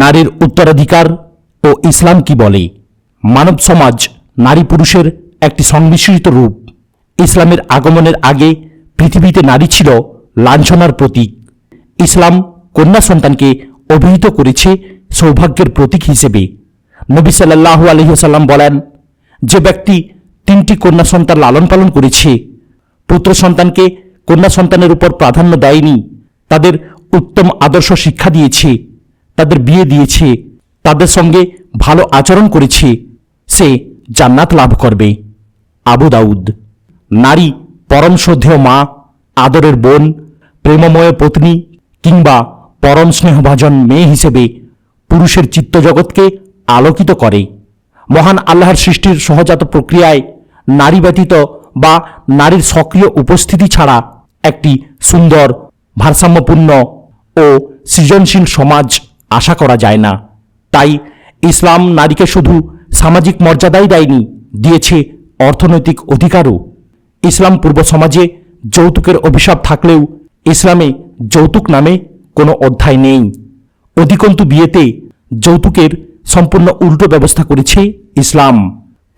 নারীর উত্তরাধিকার ও ইসলাম কি বলে? মানব সমাজ নারী পুরুষের একটি সংমিশ্রিত রূপ। ইসলামের আগমনের আগে পৃথিবীতে নারী ছিল লাঞ্ছনার প্রতীক। ইসলাম কন্যা সন্তানকে অভিহিত করেছে সৌভাগ্যের প্রতীক হিসেবে। নবী সাল্লাহু আলহিহাল্লাম বলেন, যে ব্যক্তি তিনটি কন্যা সন্তান লালন পালন করেছে, পুত্র সন্তানকে কন্যা সন্তানের উপর প্রাধান্য দেয়নি, তাদের উত্তম আদর্শ শিক্ষা দিয়েছে তাদের বিয়ে দিয়েছে, তাদের সঙ্গে ভালো আচরণ করেছে, সে জান্নাত লাভ করবে। আবু দাউদ, নারী পরম শ্রদ্ধেয় মা, আদরের বোন, প্রেমময় পত্নী কিংবা পরম স্নেহভাজন মেয়ে হিসেবে পুরুষের চিত্তজগৎকে আলোকিত করে। মহান আল্লাহর সৃষ্টির সহজাত প্রক্রিয়ায় নারী ব্যতীত বা নারীর সক্রিয় উপস্থিতি ছাড়া একটি সুন্দর, ভারসাম্যপূর্ণ ও সৃজনশীল সমাজ আশা করা যায় না। তাই ইসলাম নারীকে শুধু সামাজিক মর্যাদাই দেয়নি, দিয়েছে অর্থনৈতিক অধিকারও। ইসলাম পূর্ব সমাজে যৌতুকের অভিশাপ থাকলেও ইসলামে যৌতুক নামে কোনো অধ্যায় নেই। অধিকন্তু বিয়েতে যৌতুকের সম্পূর্ণ উল্টো ব্যবস্থা করেছে ইসলাম।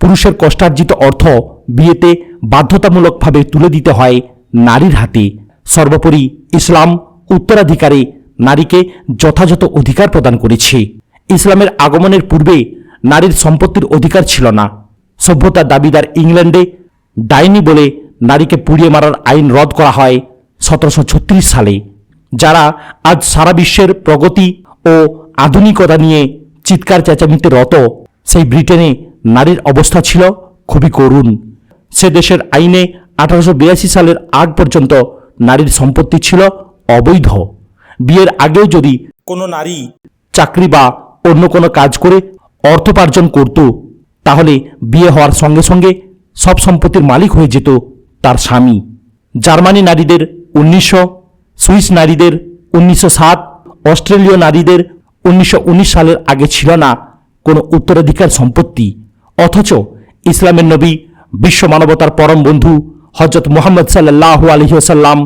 পুরুষের কষ্টার্জিত অর্থ বিয়েতে বাধ্যতামূলকভাবে তুলে দিতে হয় নারীর হাতে। সর্বোপরি ইসলাম উত্তরাধিকারে নারীকে যথাযথ অধিকার প্রদান করেছে। ইসলামের আগমনের পূর্বে নারীর সম্পত্তির অধিকার ছিল না। সভ্যতার দাবিদার ইংল্যান্ডে ডাইনি বলে নারীকে পুড়িয়ে মারার আইন রদ করা হয় সতেরোশো ছত্রিশ সালে, যারা আজ সারা বিশ্বের প্রগতি ও আধুনিকতা নিয়ে চিৎকার চেঁচামিতে রত, সেই ব্রিটেনে নারীর অবস্থা ছিল খুবই করুণ। সে দেশের আইনে আঠারোশো বিরাশি সালের আগ পর্যন্ত নারীর সম্পত্তি ছিল অবৈধ। বিয়ের আগেও যদি কোনো নারী চাকরি বা অন্য কোনো কাজ করে অর্থোপার্জন করত তাহলে বিয়ে হওয়ার সঙ্গে সঙ্গে সব সম্পত্তির মালিক হয়ে যেত তার স্বামী। জার্মানি নারীদের উনিশশো সুইস নারীদের উনিশশো সাত অস্ট্রেলীয় নারীদের উনিশশো উনিশ সালের আগে ছিল না কোনো উত্তরাধিকার সম্পত্তি। অথচ ইসলামের নবী বিশ্ব মানবতার পরম বন্ধু হজরত মোহাম্মদ সাল্লাহ আলহিহসাল্লাম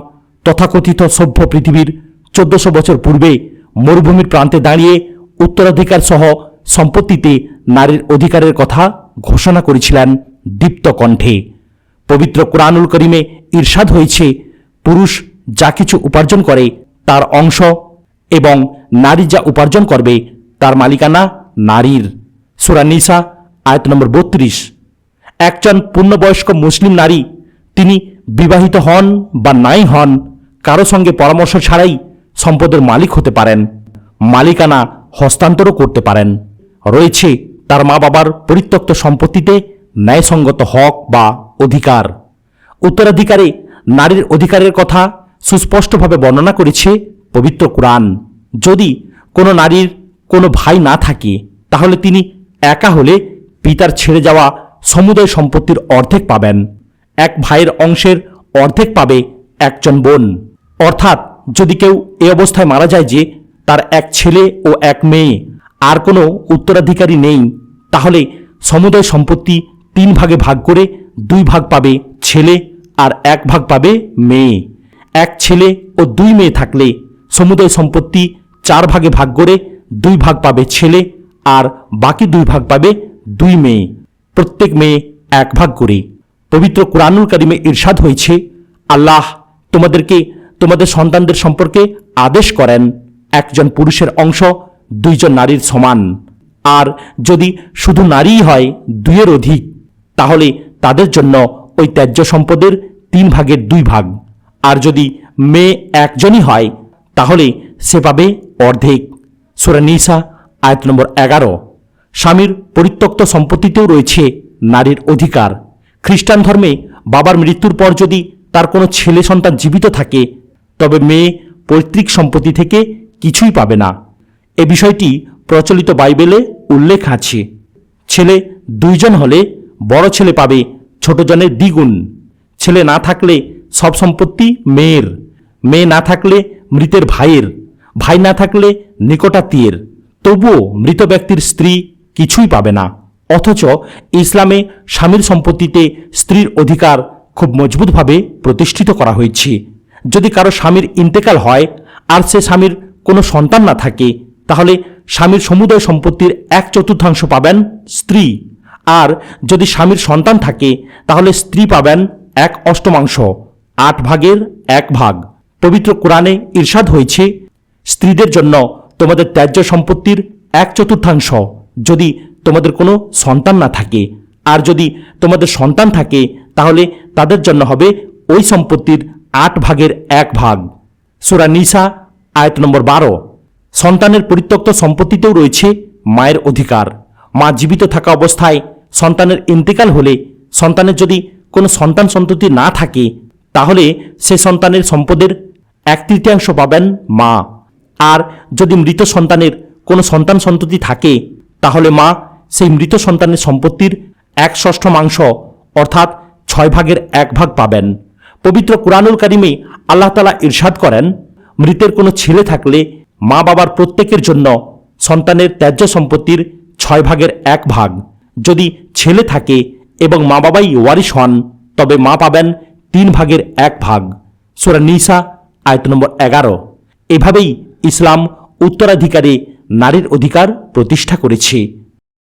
তথাকথিত সভ্য পৃথিবীর চোদ্দশো বছর পূর্বে মরুভূমির প্রান্তে দাঁড়িয়ে উত্তরাধিকার সহ সম্পত্তিতে নারীর অধিকারের কথা ঘোষণা করেছিলেন দীপ্ত কণ্ঠে। পবিত্র কোরআনুল করিমে ঈর্ষাদ হয়েছে, পুরুষ যা কিছু উপার্জন করে তার অংশ এবং নারী যা উপার্জন করবে তার মালিকানা নারীর। সুরানিসা আয়ত নম্বর বত্রিশ। একজন পূর্ণবয়স্ক মুসলিম নারী, তিনি বিবাহিত হন বা নাই হন, কারও সঙ্গে পরামর্শ ছাড়াই সম্পদের মালিক হতে পারেন, মালিকানা হস্তান্তরও করতে পারেন। রয়েছে তার মা বাবার পরিত্যক্ত সম্পত্তিতে ন্যায়সঙ্গত হক বা অধিকার। উত্তরাধিকারে নারীর অধিকারের কথা সুস্পষ্টভাবে বর্ণনা করেছে পবিত্র কোরআন। যদি কোনো নারীর কোনো ভাই না থাকে, তাহলে তিনি একা হলে পিতার ছেড়ে যাওয়া সমুদয় সম্পত্তির অর্ধেক পাবেন। এক ভাইয়ের অংশের অর্ধেক পাবে একজন বোন। অর্থাৎ যদি কেউ এ অবস্থায় মারা যায় যে তার এক ছেলে ও এক মেয়ে, আর কোনো উত্তরাধিকারী নেই, তাহলে সমুদয় সম্পত্তি তিন ভাগে ভাগ করে দুই ভাগ পাবে ছেলে আর এক ভাগ পাবে মেয়ে। এক ছেলে ও দুই মেয়ে থাকলে সমুদয় সম্পত্তি চার ভাগে ভাগ করে দুই ভাগ পাবে ছেলে আর বাকি দুই ভাগ পাবে দুই মেয়ে। প্রত্যেক মেয়ে এক ভাগ করে। পবিত্র কোরআনুল কারিমে ইরশাদ হয়েছে, আল্লাহ তোমাদেরকে তোমাদের সন্তানদের সম্পর্কে আদেশ করেন। একজন পুরুষের অংশ, দুইজন নারীর সমান। আর যদি শুধু নারীই হয়, দুইয়ের অধিক, তাহলে তাদের জন্য ওই ত্যায্য সম্পদের তিন ভাগের দুই ভাগ। আর যদি মেয়ে একজনই হয়, তাহলে সে পাবে অর্ধেক। সুরানিসা আয়াত নম্বর এগারো। স্বামীর পরিত্যক্ত সম্পত্তিতেও রয়েছে নারীর অধিকার। খ্রিস্টান ধর্মে বাবার মৃত্যুর পর যদি তার কোনো ছেলে সন্তান জীবিত থাকে তবে মেয়ে পৈতৃক সম্পত্তি থেকে কিছুই পাবে না। এ বিষয়টি প্রচলিত বাইবেলে উল্লেখ আছে। ছেলে দুইজন হলে বড় ছেলে পাবে ছোটজনের দ্বিগুণ। ছেলে না থাকলে সব সম্পত্তি মেয়ের। মেয়ে না থাকলে মৃতের ভাইয়ের। ভাই না থাকলে নিকটাত্মীয়ের। তবুও মৃত ব্যক্তির স্ত্রী কিছুই পাবে না। অথচ ইসলামে স্বামীর সম্পত্তিতে স্ত্রীর অধিকার খুব মজবুতভাবে প্রতিষ্ঠিত করা হয়েছে। যদি কারও স্বামীর ইন্তেকাল হয় আর সে স্বামীর কোনো সন্তান না থাকে, তাহলে স্বামীর সমুদয় সম্পত্তির এক চতুর্থাংশ পাবেন স্ত্রী। আর যদি স্বামীর সন্তান থাকে, তাহলে স্ত্রী পাবেন এক অষ্টমাংশ, আট ভাগের এক ভাগ। পবিত্র কোরআনে ঈর্ষাদ হয়েছে, স্ত্রীদের জন্য তোমাদের ত্যায্য সম্পত্তির এক চতুর্থাংশ। যদি তোমাদের কোনো সন্তান না থাকে, আর যদি তোমাদের সন্তান থাকে, তাহলে তাদের জন্য হবে ওই সম্পত্তির আট ভাগের এক ভাগ। সোরা নিসা, আয়ত নম্বর বারো। সন্তানের পরিত্যক্ত সম্পত্তিতেও রয়েছে মায়ের অধিকার। মা জীবিত থাকা অবস্থায় সন্তানের ইন্তেকাল হলে সন্তানের যদি কোনো সন্তান সন্ততি না থাকে, তাহলে সে সন্তানের সম্পদের এক তৃতীয়াংশ পাবেন মা। আর যদি মৃত সন্তানের কোনো সন্তান সন্ততি থাকে, তাহলে মা সেই মৃত সন্তানের সম্পত্তির এক ষষ্ঠ ষষ্ঠমাংশ অর্থাৎ ছয় ভাগের এক ভাগ পাবেন। পবিত্র কুরআনুল কারিমে আল্লাহ তালা ইরশাদ করেন, মৃতের কোনো ছেলে থাকলে মা বাবার প্রত্যেকের জন্য সন্তানের ত্যায্য সম্পত্তির ছয় ভাগের এক ভাগ। যদি ছেলে থাকে এবং মা বাবাই ওয়ারিশ হন, তবে মা পাবেন তিন ভাগের এক ভাগ। সোরা নিসা, আয়ত নম্বর এগারো। এভাবেই ইসলাম উত্তরাধিকারে নারীর অধিকার প্রতিষ্ঠা করেছে।